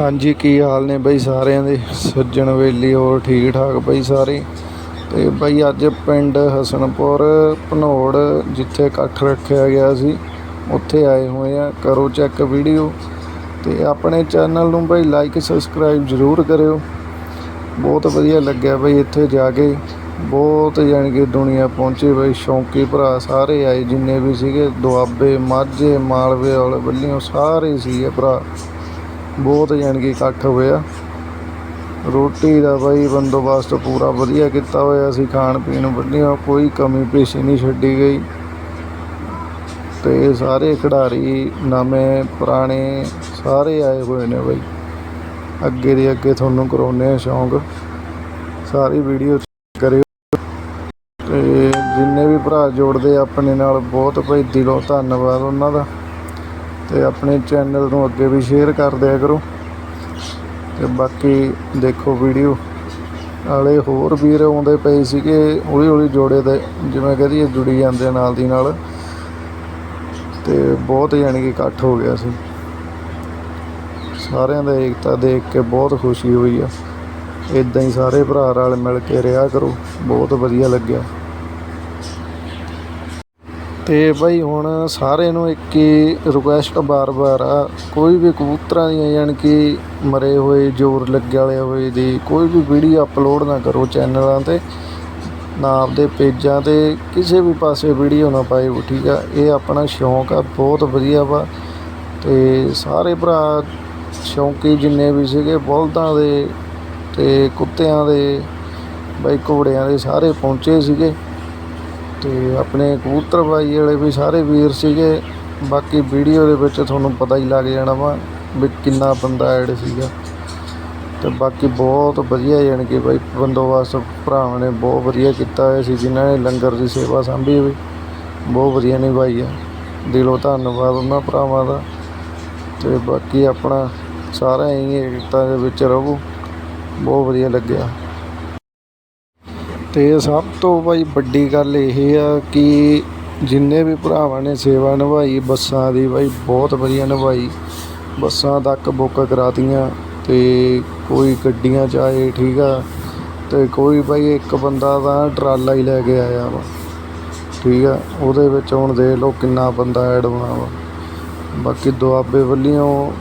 ਹਾਂਜੀ, ਕੀ ਹਾਲ ਨੇ ਬਈ ਸਾਰਿਆਂ ਦੇ? ਸੱਜਣ ਵੇਲੀ ਹੋਰ ਠੀਕ ਠਾਕ ਬਈ ਸਾਰੇ? ਤੇ ਬਈ ਅੱਜ ਪਿੰਡ ਹਸਨਪੁਰ, ਭਨੋੜ, ਜਿੱਥੇ ਇਕੱਠ ਰੱਖਿਆ ਗਿਆ ਸੀ, ਉੱਥੇ ਆਏ ਹੋਏ ਆ। ਕਰੋ ਚੈੱਕ ਵੀਡੀਓ ਤੇ ਆਪਣੇ ਚੈਨਲ ਨੂੰ ਬਈ ਲਾਈਕ ਸਬਸਕ੍ਰਾਈਬ ਜ਼ਰੂਰ ਕਰਿਓ। ਬਹੁਤ ਵਧੀਆ ਲੱਗਿਆ ਬਈ ਇੱਥੇ ਜਾ ਕੇ। ਬਹੁਤ ਯਾਨੀ ਕਿ ਦੁਨੀਆ ਪਹੁੰਚੇ ਬਈ। ਸ਼ੌਂਕੀ ਭਰਾ ਸਾਰੇ ਆਏ, ਜਿੰਨੇ ਵੀ ਸੀਗੇ, ਦੁਆਬੇ, ਮਾਝੇ, ਮਾਲਵੇ ਵਾਲੇ ਵੱਲੋਂ ਸਾਰੇ ਸੀਗੇ ਭਰਾ। ਬਹੁਤ ਜਾਣ ਕਿ ਇਕੱਠ ਹੋਇਆ ਰੋਟੀ ਦਾ ਬਾਈ ਬੰਦੋਬਸਤ ਪੂਰਾ ਵਧੀਆ ਕੀਤਾ ਹੋਇਆ ਸੀ ਖਾਣ ਪੀਣ ਵਧੀਆ, ਕੋਈ ਕਮੀ ਪੇਸ਼ੀ ਨਹੀਂ ਛੱਡੀ ਗਈ। ਤੇ ਸਾਰੇ ਖਿਡਾਰੀ ਨਵੇਂ, ਪੁਰਾਣੇ ਸਾਰੇ ਆਏ ਹੋਏ ਨੇ ਬਾਈ। ਅੱਗੇ ਦੇ ਅੱਗੇ ਤੁਹਾਨੂੰ ਕਰਾਉਂਦੇ ਆ ਸ਼ੌਂਕ। ਸਾਰੀ ਵੀਡੀਓ ਕਰਿਓ। ਤੇ ਜਿੰਨੇ ਵੀ ਭਰਾ ਜੋੜਦੇ ਆਪਣੇ ਨਾਲ ਬਹੁਤ ਭਾਈ ਦਿਲੋਂ ਧੰਨਵਾਦ ਉਹਨਾਂ ਦਾ। ਤੇ ਆਪਣੇ ਚੈਨਲ ਨੂੰ ਅੱਗੇ ਵੀ ਸ਼ੇਅਰ ਕਰ ਦਿਆ ਕਰੋ। ਤੇ ਬਾਕੀ ਦੇਖੋ ਵੀਡੀਓ। ਨਾਲੇ ਹੋਰ ਵੀਰ ਆਉਂਦੇ ਪਏ ਸੀਗੇ ਹੌਲੀ ਹੌਲੀ ਜੋੜੇ ਦੇ, ਜਿਵੇਂ ਕਹਦੀਏ ਜੁੜੀ ਜਾਂਦੇ ਆ ਨਾਲ ਦੀ ਨਾਲ। ਤੇ ਬਹੁਤ ਯਾਨੀ ਕਿ ਇਕੱਠ ਹੋ ਗਿਆ ਸੀ। ਸਾਰਿਆਂ ਦਾ ਏਕਤਾ ਦੇਖ ਕੇ ਬਹੁਤ ਖੁਸ਼ੀ ਹੋਈ ਆ। ਇਦਾਂ ਹੀ ਸਾਰੇ ਭਰਾ ਰਲ ਮਿਲ ਕੇ ਰਿਹਾ ਕਰੋ। ਬਹੁਤ ਵਧੀਆ ਲੱਗਿਆ। ਤੇ ਬਾਈ ਹੁਣ ਸਾਰੇ ਨੂੰ ਇੱਕ ਹੀ ਰਿਕੁਐਸਟ ਬਾਰ-ਬਾਰ ਆ, ਕੋਈ ਵੀ ਕਬੂਤਰਾਂ ਦੀਆਂ ਯਾਨੀ ਕਿ ਮਰੇ ਹੋਏ, ਜ਼ੋਰ ਲੱਗੇ ਵਾਲੇ ਹੋਏ ਦੀ, ਕੋਈ ਵੀ ਵੀਡੀਓ ਅਪਲੋਡ ਨਾ ਕਰੋ ਚੈਨਲਾਂ ਤੇ, ਨਾ ਆਪਦੇ ਪੇਜਾਂ ਤੇ, ਕਿਸੇ ਵੀ ਪਾਸੇ ਵੀਡੀਓ ਨਾ ਪਾਇਓ, ਠੀਕ ਆ? ਇਹ ਆਪਣਾ ਸ਼ੌਂਕ ਆ, ਬਹੁਤ ਵਧੀਆ ਵਾ। ਤੇ ਸਾਰੇ ਭਰਾ ਸ਼ੌਂਕੀ ਜਿੰਨੇ ਵੀ ਸੀਗੇ, ਬਲਦਾਂ ਦੇ ਤੇ ਕੁੱਤਿਆਂ ਦੇ, ਬਾਈ ਘੋੜਿਆਂ ਦੇ ਸਾਰੇ ਪਹੁੰਚੇ ਸੀਗੇ। ਤੇ ਆਪਣੇ ਕਬੂਤਰ ਬਾਈ ਵਾਲੇ ਵੀ ਸਾਰੇ ਵੀਰ ਸੀਗੇ। ਬਾਕੀ ਵੀਡੀਓ ਦੇ ਵਿੱਚ ਤੁਹਾਨੂੰ ਪਤਾ ਹੀ ਲੱਗ ਜਾਣਾ ਵਾ ਵੀ ਕਿੰਨਾ ਬੰਦਾ ਐਡ ਸੀਗਾ। ਤੇ ਬਾਕੀ ਬਹੁਤ ਵਧੀਆ ਯਾਨੀ ਕਿ ਬਾਈ ਬੰਦੋਬਸਤ ਭਰਾਵਾਂ ਨੇ ਬਹੁਤ ਵਧੀਆ ਕੀਤਾ ਹੋਇਆ ਸੀ, ਜਿਨ੍ਹਾਂ ਨੇ ਲੰਗਰ ਦੀ ਸੇਵਾ ਸੰਭੀ ਵੀ ਬਹੁਤ ਵਧੀਆ ਨਿਭਾਈ ਆ। ਦਿਲੋਂ ਧੰਨਵਾਦ ਉਹਨਾਂ ਭਰਾਵਾਂ ਦਾ। ਤੇ ਬਾਕੀ ਆਪਣਾ ਸਾਰਾ ਹੀ, ਏਕਤਾ ਦੇ ਵਿੱਚ ਰਹੋ। ਬਹੁਤ ਵਧੀਆ ਲੱਗਿਆ। ਅਤੇ ਸਭ ਤੋਂ ਭਾਈ ਵੱਡੀ ਗੱਲ ਇਹ ਆ ਕਿ ਜਿੰਨੇ ਵੀ ਭਰਾਵਾਂ ਨੇ ਸੇਵਾ ਨਿਭਾਈ, ਬੱਸਾਂ ਦੀ ਬਾਈ ਬਹੁਤ ਵਧੀਆ ਨਿਭਾਈ। ਬੱਸਾਂ ਤੱਕ ਬੁੱਕ ਕਰਾਤੀਆਂ ਤੇ ਕੋਈ ਗੱਡੀਆਂ 'ਚ ਆਏ ਠੀਕ ਆ ਤੇ ਕੋਈ ਬਾਈ ਇੱਕ ਬੰਦਾ ਤਾਂ ਟਰਾਲਾ ਹੀ ਲੈ ਕੇ ਆਇਆ ਵਾ, ਠੀਕ ਆ। ਉਹਦੇ ਵਿੱਚ ਹੁਣ ਦੇਖ ਲਓ ਕਿੰਨਾ ਬੰਦਾ ਐਡ ਹੋਣਾ ਵਾ। ਬਾਕੀ ਦੁਆਬੇ ਵੱਲੋਂ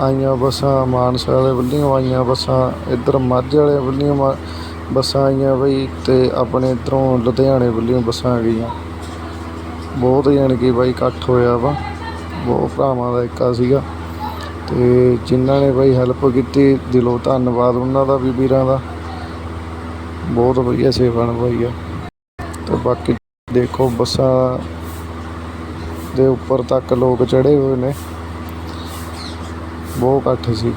ਆਈਆਂ ਬੱਸਾਂ, ਮਾਨਸਾ ਵਾਲੇ ਵੱਲੋਂ ਆਈਆਂ ਬੱਸਾਂ, ਇੱਧਰ ਮਾਝੇ ਵਾਲੇ ਵੱਲੋਂ ਮਾ- ਬੱਸਾਂ ਆਈਆਂ ਬਈ ਅਤੇ ਆਪਣੇ ਇੱਧਰੋਂ ਲੁਧਿਆਣੇ ਵੱਲੋਂ ਬੱਸਾਂ ਆ ਗਈਆਂ। ਬਹੁਤ ਯਾਨੀ ਕਿ ਬਾਈ ਇਕੱਠ ਹੋਇਆ ਵਾ। ਬਹੁਤ ਭਰਾਵਾਂ ਦਾ ਇੱਕਾ ਸੀਗਾ। ਤੇ ਜਿਨ੍ਹਾਂ ਨੇ ਬਾਈ ਹੈਲਪ ਕੀਤੀ, ਦਿਲੋਂ ਧੰਨਵਾਦ ਉਹਨਾਂ ਦਾ ਵੀ ਵੀਰਾਂ ਦਾ। ਬਹੁਤ ਵਧੀਆ ਸੇਵਾ ਨਿਭਾਈ ਆ। ਤੇ ਬਾਕੀ ਦੇਖੋ ਬੱਸਾਂ ਦੇ ਉੱਪਰ ਤੱਕ ਲੋਕ ਚੜੇ ਹੋਏ ਨੇ। ਬਹੁਤ ਇਕੱਠ ਸੀ।